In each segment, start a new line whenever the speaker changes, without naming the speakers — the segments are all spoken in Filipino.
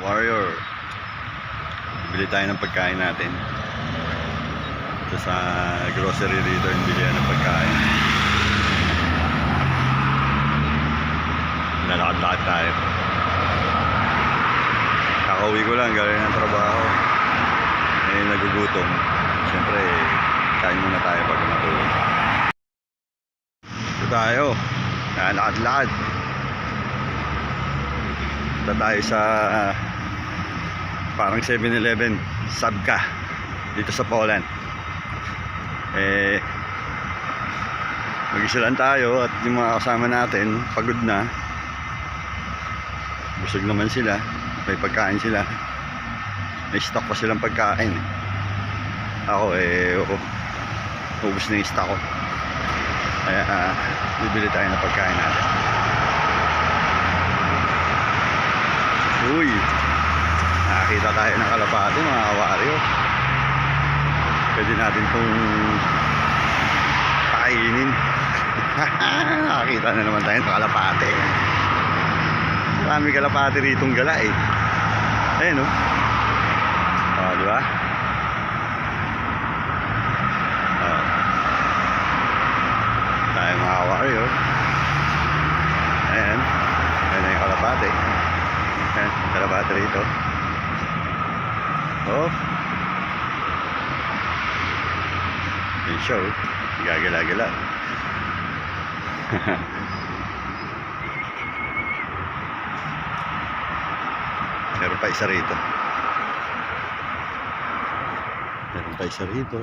warrior. Bili tayo ng pagkain natin. Ito sa grocery dito yung bilihan ng pagkain. Lalakad-lakad tayo. Kakauwi ko lang, galing ng trabaho. Eh, nagugutom. Siyempre, kain muna tayo bago matulog. Ito tayo. Lalakad-lakad. Ito tayo sa ah, parang 7-Eleven Sabka dito sa Poland. Eh, lang tayo at yung mga kasama natin pagod na. Busog naman sila. May pagkain sila. May stock pa silang pagkain. Ako eh, oo. Ubus na yung stock ko. Kaya ah, bibili tayo ng pagkain natin. Uy! Nakakita tayo ng kalapati mga kawaryo. Pwede natin itong pakainin. Nakakita na naman tayo ng kalapati. Marami kalapati rito gala eh. Ayan o. Oh, di ba? Oh. Tayo mga kawaryo. Ayan. Ayan na yung kalapati. Ayan, kalapati rito. Oh. Yung show. Gagala-gala. Meron pa isa rito. Meron pa isa rito.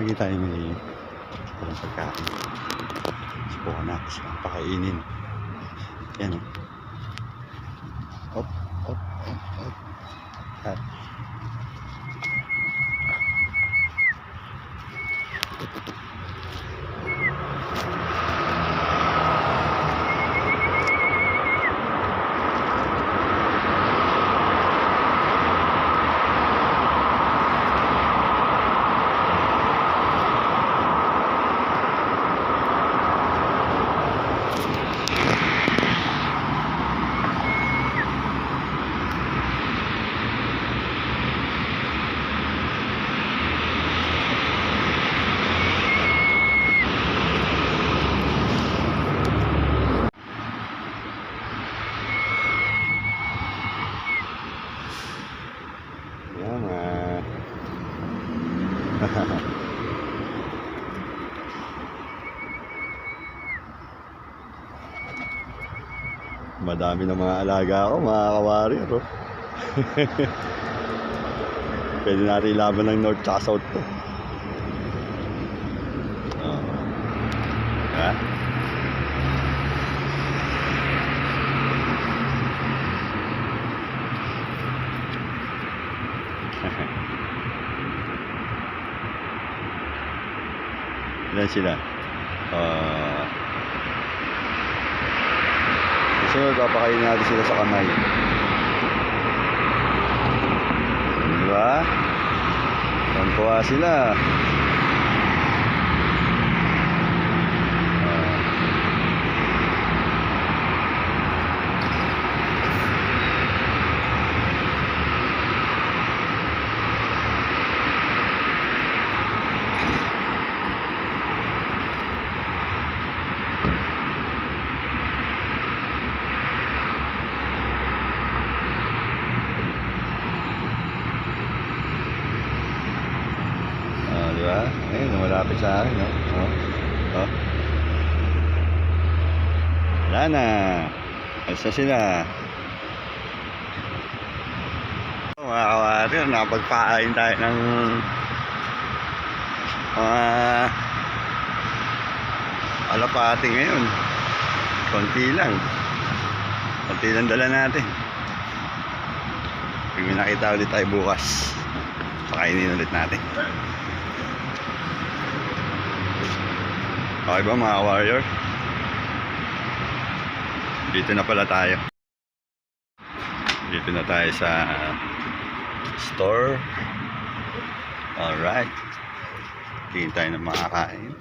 Lagi tayo may pagkain. Subukan natin siya pakainin. Yan o. hop hop hop hop thật Thank you. Madami ng mga alaga ako, mga kawarrior. Oh. Pwede natin ilaban ng North tsaka South to. Oh. Ha? Ilan sila? Ah... Susunod, papakainin natin sila sa kamay. Di ba? Tuwa sila. Ah. Ah, di ba? Ayun, malapit sa akin, no? Oh. Oh. Wala na. Alis na sila. Oh, mga kawarir, nakapagpain tayo ng mga alapati ngayon. Konti lang. Konti lang dala natin. Pag nakita ulit tayo bukas, pakainin ulit natin. Okay ba mga warrior? Dito na pala tayo. Dito na tayo sa store. Alright. Tingin tayo ng makakain.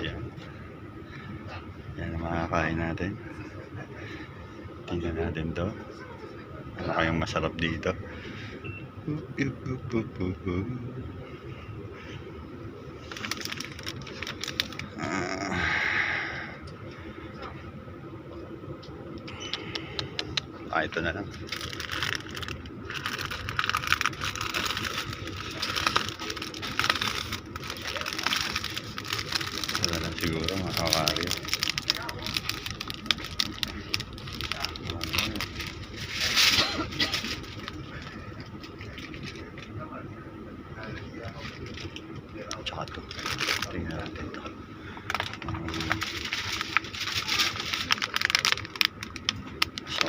Yan. Yan ang makakain natin. Tingnan natin to. Ano kayang masarap dito? Ah. Ah, ito na lang. Ito na lang siguro mga kawaryo. Tsaka to. Tingnan natin to. Um, so,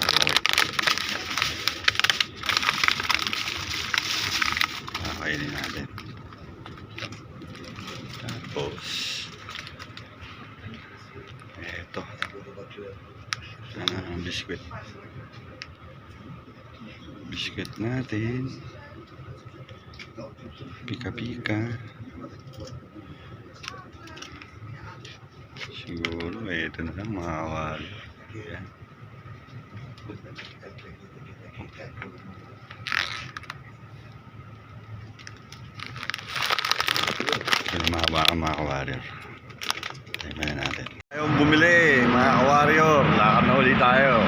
kakainin natin. Tapos, eto. Ah, ang biskwit. Biskwit natin. Pika-pika. Siguro, ito na lang mga kawali. Yan. Ito na mga kawarrior. Tingnan na natin. Ayong bumili, mga kawarrior. Lakad na ulit tayo.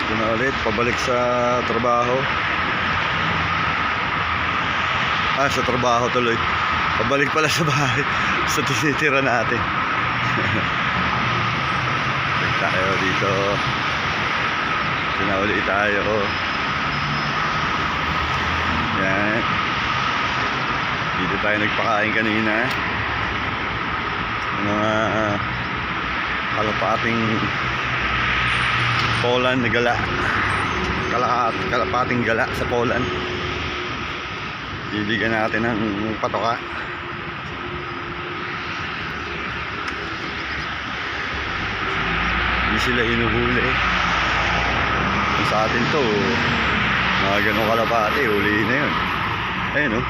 Ito na ulit, pabalik sa trabaho. Ah, sa trabaho tuloy. Pabalik pala sa bahay. Sa tinitira natin. Balik tayo dito. Ito na ulit tayo. Yan. Dito tayo nagpakain kanina. Mga uh, kalapating Poland na gala. Kalahat, kalapating gala sa Poland. Bibigyan natin ng patoka. Hindi sila inuhuli. Sa atin to, mga ganong kalapate, huli na yun. Ayun o.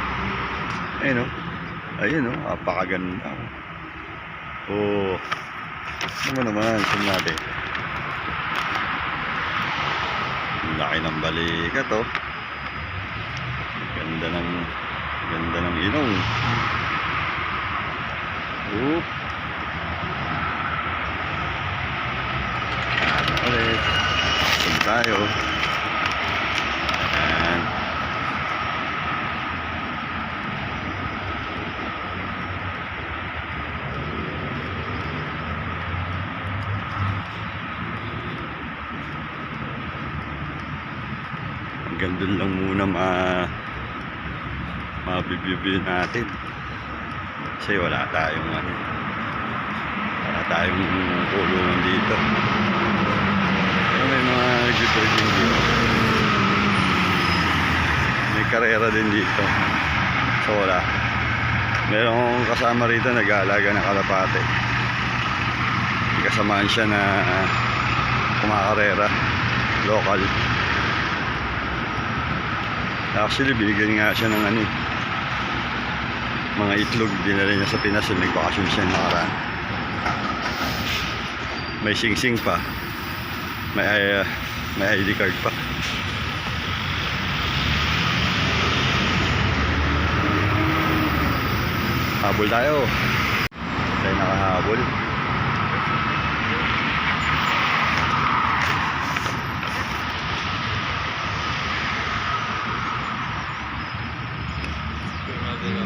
Ayun o. Ayun o. Apakaganda. Oo. Ano mo naman. Ang Laki ng balikat oh. Ganda ng ganda ng ilong. Oop. Ano ulit. Saan tayo? Ayan. Hanggang dun lang muna ma mabibibili natin. Kasi wala tayong ano, wala tayong kulungan dito. May mga nag-trekking dito. May karera din dito. So wala. Meron akong kasama rito nag-aalaga ng kalapate. Kasamaan siya na kumakarera. Local. Actually, binigyan nga siya ng ano, eh, mga itlog. Dinala niya sa Pinas. Yung nagbakasyon siya nakaraan. May sing-sing pa. May, uh, may ID card pa. Habol tayo. Tayo nakahabol. Yan tayo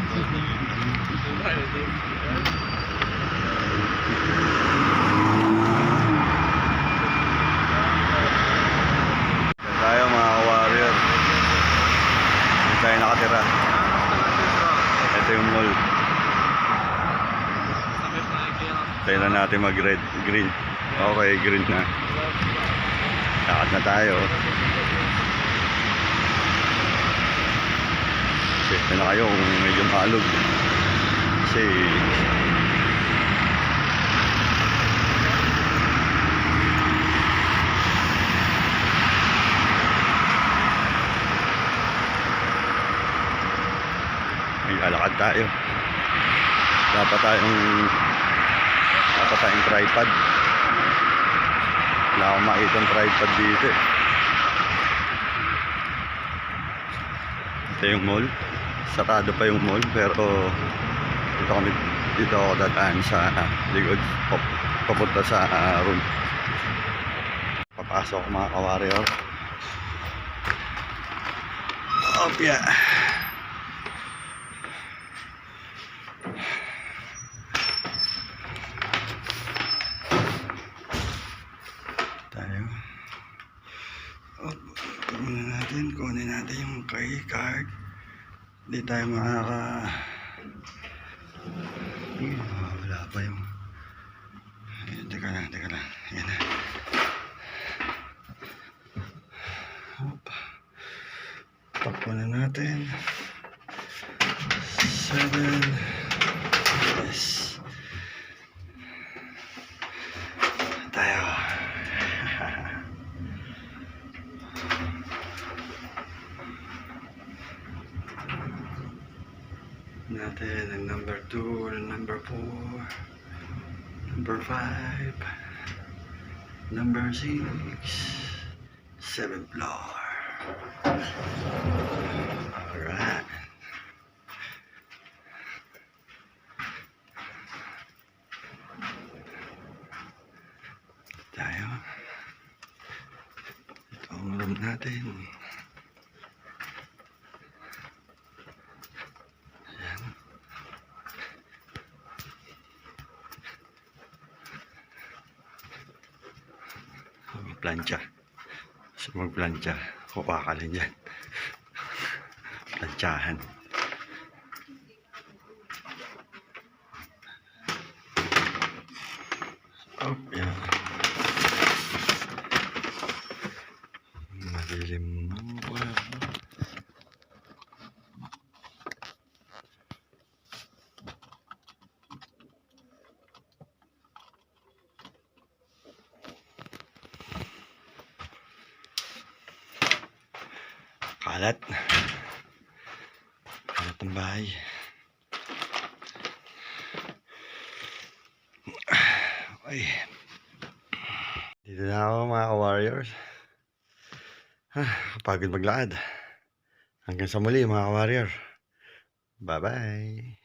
mga warrior. Dito tayo nakatira. Ito yung mall. Tayo na natin mag red, green. Okay, green na. Lakad na tayo. Check na kayo kung medyo maalog. Kasi may lalakad tayo. Dapat tayong tayong tripod. Wala akong makita ng tripod dito eh. Ito yung mall. Sarado pa yung mall pero dito kami dito ako dadaan sa likod pap- papunta sa ah, room. Papasok mga ka-warrior. Oh, yeah. tayo. Tingnan natin, kunin natin yung kay card. Hindi tayo makaka... Wala pa yung... Teka lang, teka lang. Yan na. Hop. Takbo na natin. Seven. Yes. Tayo. Natin ang number 2, ang number 4, number 5, number 6, 7th floor. Alright. Tayo. Ito ang room natin. Ayan. Magplancha. Gusto magplancha. Kuha ka lang dyan. Plantsahan. Oh, yan. Madilim ng Kalat. Kalat ang bahay. Ay. Dito na ako mga warriors. Ah, pagod maglakad. Hanggang sa muli mga warrior. Bye-bye.